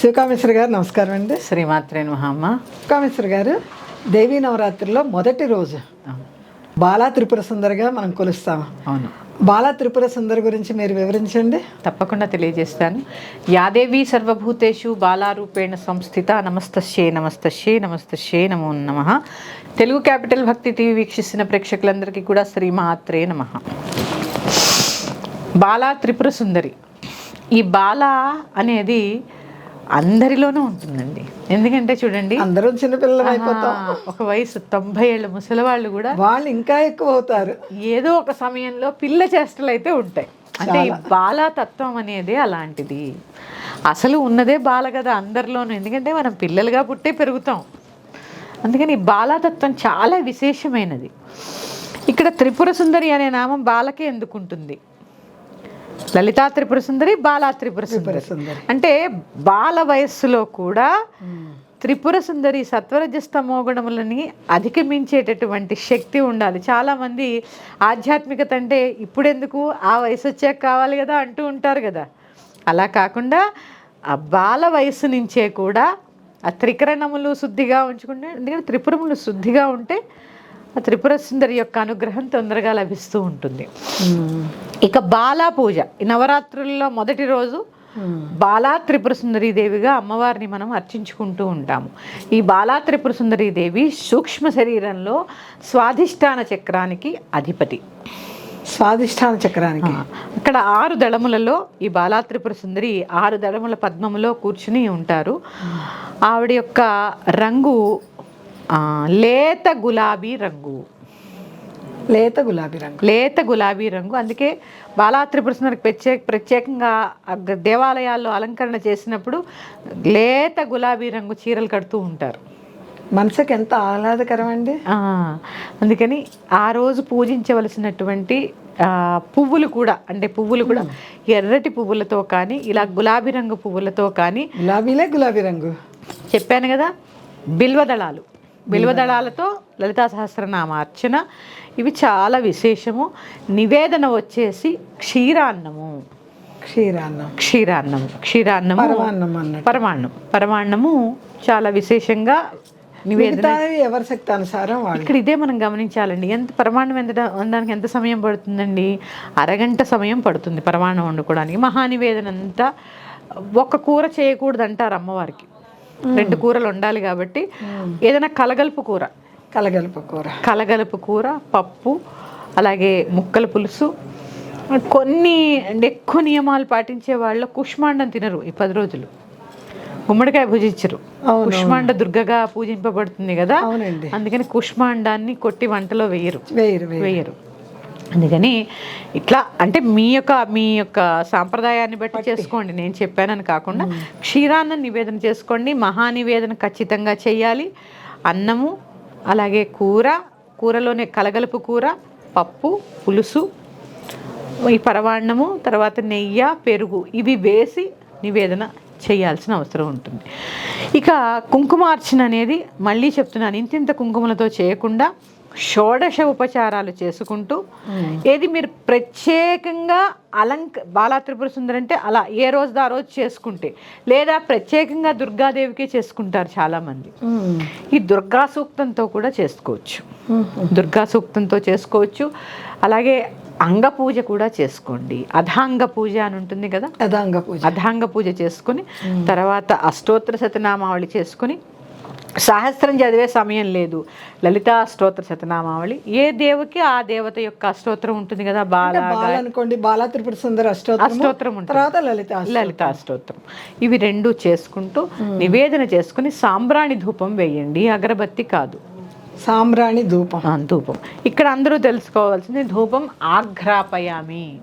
శివకామేశ్వర గారు నమస్కారం అండి. శ్రీమాత్రే మహామ్మ శివకామేశ్వర గారు దేవీ నవరాత్రిలో మొదటి రోజు బాలా త్రిపుర సుందరిగా మనం కొలుస్తాం. అవును. బాలా త్రిపుర సుందరి గురించి మీరు వివరించండి. తప్పకుండా తెలియజేస్తాను. యాదేవి సర్వభూతేషు బాలారూపేణ సంస్థిత నమస్తశ్యే నమస్తశ్యే నమస్తశ్యే నమో నమ. తెలుగు క్యాపిటల్ భక్తి టీవీ వీక్షిస్తున్న ప్రేక్షకులందరికీ కూడా శ్రీమాత్రే నమ. బాలా త్రిపుర సుందరి. ఈ బాల అనేది అందరిలోనూ ఉంటుందండి. ఎందుకంటే చూడండి అందరూ చిన్నపిల్లలు అయిపోతాం. ఒక వయసు తొంభై ఏళ్ళ ముసలివాళ్ళు కూడా వాళ్ళు ఇంకా ఎక్కువ అవుతారు. ఏదో ఒక సమయంలో పిల్ల చేష్టలు అయితే ఉంటాయి. అంటే ఈ బాలాతత్వం అనేది అలాంటిది. అసలు ఉన్నదే బాల కదా అందరిలోనూ. ఎందుకంటే మనం పిల్లలుగా పుట్టే పెరుగుతాం. అందుకని ఈ బాలాతత్వం చాలా విశేషమైనది. ఇక్కడ త్రిపుర సుందరి అనే నామం బాలకే ఎందుకుంటుంది లలితా త్రిపుర సుందరి బాలా త్రిపుర సుందరి. అంటే బాల వయస్సులో కూడా త్రిపుర సుందరి సత్వరజస్తమో గుణములని అధిగమించేటటువంటి శక్తి ఉండాలి. చాలామంది ఆధ్యాత్మికత అంటే ఇప్పుడెందుకు? ఆ వయసు వచ్చాక కావాలి కదా అంటూ ఉంటారు కదా. అలా కాకుండా ఆ బాల వయస్సు నుంచే కూడా ఆ త్రికరణములు శుద్ధిగా ఉంచుకుంటే ఎందుకంటే త్రిపురములు శుద్ధిగా ఉంటే ఆ త్రిపుర సుందరి యొక్క అనుగ్రహం తొందరగా లభిస్తూ ఉంటుంది. ఇక బాలా పూజ. ఈ నవరాత్రుల్లో మొదటి రోజు బాలా త్రిపుర సుందరీ దేవిగా అమ్మవారిని మనం అర్చించుకుంటూ ఉంటాము. ఈ బాలా త్రిపుర సుందరీ దేవి సూక్ష్మ శరీరంలో స్వాధిష్టాన చక్రానికి అధిపతి. స్వాదిష్టాన చక్రానికి. అక్కడ ఆరు దళములలో ఈ బాలా త్రిపుర సుందరి ఆరు దళముల పద్మములో కూర్చుని ఉంటారు. ఆవిడ యొక్క రంగు లేత గులాబీ రంగు. లేత గులాబీ రంగు. లేత గులాబీ రంగు. అందుకే బాలా త్రిపుర సుందరికి ప్రత్యేక ప్రత్యేకంగా దేవాలయాల్లో అలంకరణ చేసినప్పుడు లేత గులాబీ రంగు చీరలు కడుతూ ఉంటారు. మనసుకి ఎంత ఆహ్లాదకరం అండి అందుకని ఆ రోజు పూజించవలసినటువంటి పువ్వులు కూడా అంటే పువ్వులు కూడా ఎర్రటి పువ్వులతో కానీ ఇలా గులాబీ రంగు పువ్వులతో కానీ గులాబీలే గులాబీ రంగు. చెప్పాను కదా బిల్వదళాలు బిల్వదళాలతో లలితా సహస్రనామ అర్చన. ఇవి చాలా విశేషము. నివేదన వచ్చేసి క్షీరాన్నము. క్షీరాన్నం. క్షీరాన్నము. క్షీరాన్నము పరమాన్నం పరమాన్నం. పరమాన్నము చాలా విశేషంగా నివేదన. ఎవరి శక్తి అనుసారం ఇక్కడ ఇదే మనం గమనించాలండి. ఎంత పరమాన్నం ఎంత వండడానికి ఎంత సమయం పడుతుందండి? అరగంట సమయం పడుతుంది పరమాన్నం వండుకోవడానికి. మహానివేదన అంతా ఒక కూర చేయకూడదు అంటారు అమ్మవారికి. రెండు కూరలు వండాలి కాబట్టి ఏదైనా కలగలుపు కూర. కలగలుపు కూర. కలగలుపు కూర పప్పు అలాగే ముక్కల పులుసు. కొన్ని అంటే ఎక్కువ నియమాలు పాటించే వాళ్ళు కుష్మాండం తినరు ఈ పది రోజులు. గుమ్మడికాయ అవును, కుష్మాండ దుర్గగా పూజింపబడుతుంది కదా. అందుకని కుష్మాండాన్ని కొట్టి వంటలో వేయరు వేయరు. వేయరు. అందుకని ఇట్లా అంటే మీ యొక్క మీ యొక్క సాంప్రదాయాన్ని బట్టి చేసుకోండి. నేను చెప్పానని కాకుండా క్షీరాన్న నివేదన చేసుకోండి. మహానివేదన ఖచ్చితంగా చేయాలి అన్నము అలాగే కూర కూరలోనే కలగలుపు కూర పప్పు పులుసు ఈ పరవాన్నము తర్వాత నెయ్యి పెరుగు ఇవి వేసి నివేదన చేయాల్సిన అవసరం ఉంటుంది. ఇక కుంకుమార్చన అనేది మళ్ళీ చెప్తున్నాను. ఇంతింత కుంకుమలతో చేయకుండా షోడశ ఉపచారాలు చేసుకుంటూ ఏది మీరు ప్రత్యేకంగా అలంక బాలా త్రిపుర సుందరి అంటే అలా ఏ రోజు ఆ రోజు చేసుకుంటే లేదా ప్రత్యేకంగా దుర్గాదేవికే చేసుకుంటారు చాలామంది. మ్మ్. ఈ దుర్గా సూక్తంతో కూడా చేసుకోవచ్చు. దుర్గా సూక్తంతో చేసుకోవచ్చు. అలాగే అంగ పూజ కూడా చేసుకోండి. అధాంగ పూజ అని ఉంటుంది కదా? యథాంగ పూజ. అధాంగ పూజ చేసుకుని తర్వాత అష్టోత్తర శతనామావళి చేసుకుని సహస్రం చదివే సమయం లేదు. లలిత అష్టోత్తర శతనామావళి ఏ దేవుకి ఆ దేవత యొక్క అష్టోత్తరం ఉంటుంది కదా బాల బాల అనుకోండి బాలా త్రిపుర సుందర ఉంటుంది. తర్వాత లలిత. లలిత అష్టోత్తరం. ఇవి రెండు చేసుకుంటూ నివేదన చేసుకుని సాంబ్రాణి ధూపం వేయండి. అగరబత్తి కాదు. సాంబ్రాణి ధూపం. ధూపం. ఇక్కడ అందరూ తెలుసుకోవాల్సింది ధూపం ఆఘ్రాపయామి.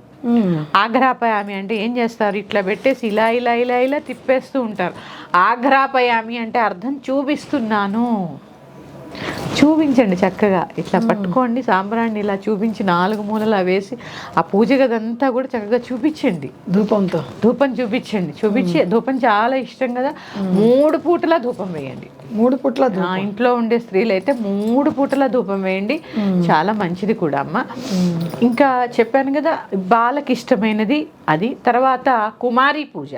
ఆగ్రాపయామి అంటే ఏం చేస్తారు? ఇట్లా పెట్టేసి ఇలా ఇలా ఇలా ఇలా తిప్పేస్తూ ఉంటారు. ఆగ్రాపయామి అంటే అర్థం చూపిస్తున్నాను. చూపించండి చక్కగా. ఇట్లా పట్టుకోండి సాంబ్రాన్ని ఇలా చూపించి నాలుగు మూలలా వేసి ఆ పూజ గదంతా కూడా చక్కగా చూపించండి. ధూపంతో. ధూపం చూపించండి. చూపించి ధూపం చాలా ఇష్టం కదా. మూడు పూటలా ధూపం వేయండి. మూడు పుట్ల ఇంట్లో ఉండే స్త్రీలు అయితే మూడు పూటల ధూపం వేయండి. చాలా మంచిది కూడా అమ్మ. ఇంకా చెప్పాను కదా బాలకి ఇష్టమైనది అది. తర్వాత కుమారి పూజ.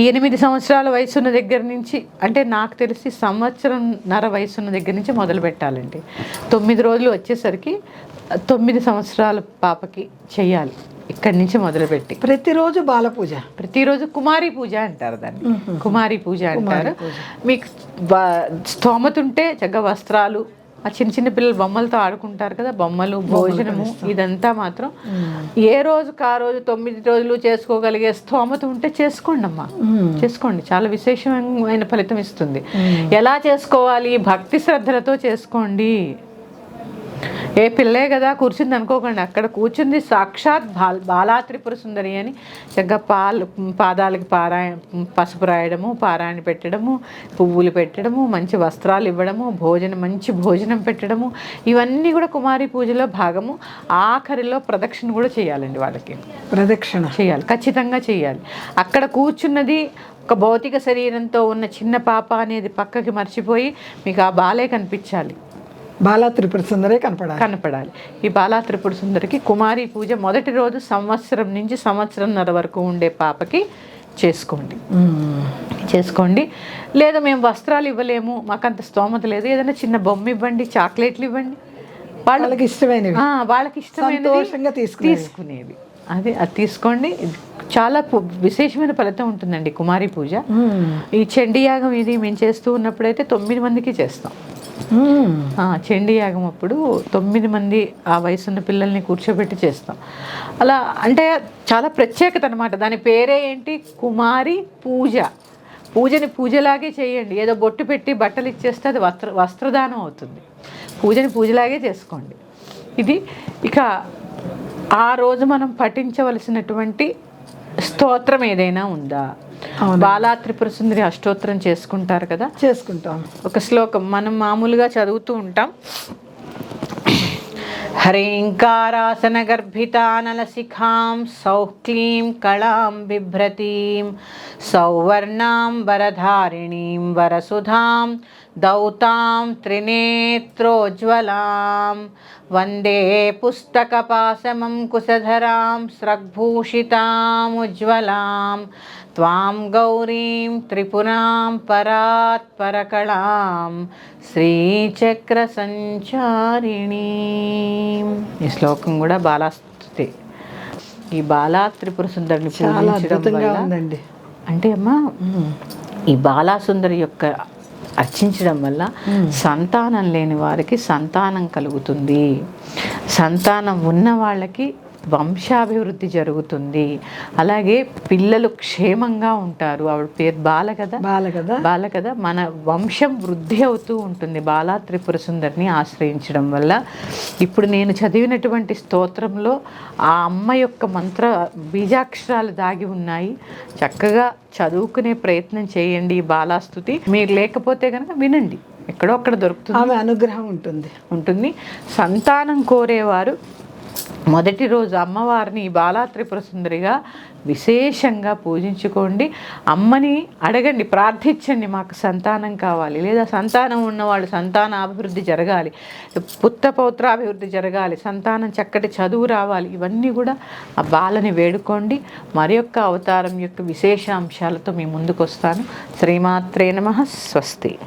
ఎనిమిది సంవత్సరాల వయసున్న దగ్గర నుంచి అంటే నాకు తెలిసి సంవత్సరంన్నర వయసున్న దగ్గర నుంచి మొదలు పెట్టాలండి. తొమ్మిది రోజులు వచ్చేసరికి తొమ్మిది సంవత్సరాల పాపకి చెయ్యాలి ఇక్కడి నుంచి మొదలుపెట్టి ప్రతిరోజు బాల పూజ ప్రతిరోజు కుమారి పూజ అంటారు దాన్ని. కుమారి పూజ అంటారు. మీకు వా- స్తోమత ఉంటే చక్కగా వస్త్రాలు ఆ చిన్న చిన్న పిల్లలు బొమ్మలతో ఆడుకుంటారు కదా బొమ్మలు భోజనము ఇదంతా మాత్రం. ఏ రోజుకి ఆ రోజు తొమ్మిది రోజులు చేసుకోగలిగే స్తోమత ఉంటే చేసుకోండి అమ్మా చేసుకోండి. చాలా విశేషమైన ఫలితం ఇస్తుంది. ఎలా చేసుకోవాలి? భక్తి శ్రద్ధలతో చేసుకోండి. ఏ పిల్లే కదా కూర్చుంది అనుకోకండి. అక్కడ కూర్చుంది సాక్షాత్ బాల్ బాలా త్రిపుర సుందరి అని. చక్కగా పాలు పాదాలకి పారాయ పసుపు రాయడము పారాయణ పెట్టడము పువ్వులు పెట్టడము మంచి వస్త్రాలు ఇవ్వడము భోజనం మంచి భోజనం పెట్టడము. ఇవన్నీ కూడా కుమారి పూజలో భాగము. ఆఖరిలో ప్రదక్షిణ కూడా చేయాలండి వాళ్ళకి. ప్రదక్షిణ. చేయాలి. ఖచ్చితంగా చేయాలి. అక్కడ కూర్చున్నది ఒక భౌతిక శరీరంతో ఉన్న చిన్న పాప అనేది పక్కకి మర్చిపోయి మీకు ఆ బాలే కనిపించాలి. బాలా త్రిపుర సుందరే కనపడాలి. కనపడాలి. ఈ బాలా త్రిపుర సుందరికి కుమారి పూజ మొదటి రోజు సంవత్సరం నుంచి సంవత్సరంన్నర వరకు ఉండే పాపకి చేసుకోండి. చేసుకోండి. లేదా మేము వస్త్రాలు ఇవ్వలేము మాకు అంత స్తోమత లేదు. ఏదైనా చిన్న బొమ్మ ఇవ్వండి చాక్లెట్లు ఇవ్వండి. వాళ్ళ వాళ్ళకి ఇష్టమైనవి. వాళ్ళకి ఇష్టమైనది సంతోషంగా తీసుకునేవి. తీసుకునేది అది అది తీసుకోండి. చాలా విశేషమైన ఫలితం ఉంటుందండి కుమారి పూజ. ఈ చండీ యాగం ఇది మేము చేస్తూ ఉన్నప్పుడైతే తొమ్మిది మందికి చేస్తాం. చెండి యాగం అప్పుడు తొమ్మిది మంది ఆ వయసున్న పిల్లల్ని కూర్చోబెట్టి చేస్తాం. అలా అంటే చాలా ప్రత్యేకత అనమాట దాని పేరే ఏంటి? కుమారి పూజ. పూజని పూజలాగే చేయండి. ఏదో బొట్టు పెట్టి బట్టలు ఇచ్చేస్తే అది వస్త్ర వస్త్రదానం అవుతుంది. పూజని పూజలాగే చేసుకోండి. ఇది ఇక ఆ రోజు మనం పఠించవలసినటువంటి స్తోత్రం ఏదైనా ఉందా? బాలా త్రిపుర సుందరి అష్టోత్తరం చేసుకుంటారు కదా? చేసుకుంటాం. ఒక శ్లోకం మనం మామూలుగా చదువుతూ ఉంటాం. హ్రీంకారాసన గర్భితానలశిఖాం సౌక్లీం కళాం బిభ్రతీం సౌవర్ణాం వరధారిణీం వరసుధాం దౌతాం త్రినేత్రోజ్వలాం. వందే పుస్తకపాసమం కుశధరాం స్రగ్భూషితాముజ్వలాం. త్వాం గౌరీం త్రిపురాం పరాత్ పరకళాం. శ్రీచక్ర సంచారిణీ ఈ శ్లోకం కూడా బాలాస్తుతి ఈ బాలా త్రిపుర సుందరిని పూజించడం ఉందండి. అంటే అమ్మా ఈ బాలాసుందరి యొక్క అర్చించడం వల్ల సంతానం లేని వారికి సంతానం కలుగుతుంది. సంతానం ఉన్న వాళ్ళకి వంశాభివృద్ధి జరుగుతుంది. అలాగే పిల్లలు క్షేమంగా ఉంటారు. ఆవిడ పేరు బాల కదా? బాల కదా. బాల కదా. మన వంశం వృద్ధి అవుతూ ఉంటుంది. బాలా త్రిపుర సుందరిని ఆశ్రయించడం వల్ల. ఇప్పుడు నేను చదివినటువంటి స్తోత్రంలో ఆ అమ్మ యొక్క మంత్ర బీజాక్షరాలు దాగి ఉన్నాయి. చక్కగా చదువుకునే ప్రయత్నం చేయండి బాలాస్తుతి మీరు లేకపోతే కనుక వినండి. ఎక్కడో అక్కడ దొరుకుతుంది. ఆమె అనుగ్రహం ఉంటుంది. ఉంటుంది. సంతానం కోరేవారు మొదటి రోజు అమ్మవారిని బాలా త్రిపుర సుందరిగా విశేషంగా పూజించుకోండి. అమ్మని అడగండి ప్రార్థించండి మాకు సంతానం కావాలి. లేదా సంతానం ఉన్నవాళ్ళు సంతాన అభివృద్ధి జరగాలి. పుత్త పౌత్రాభివృద్ధి జరగాలి. సంతానం చక్కటి చదువు రావాలి. ఇవన్నీ కూడా ఆ బాలని వేడుకోండి. మరి యొక్క అవతారం యొక్క విశేష అంశాలతో మీ ముందుకు వస్తాను శ్రీమాత్రే నమ. స్వస్తి.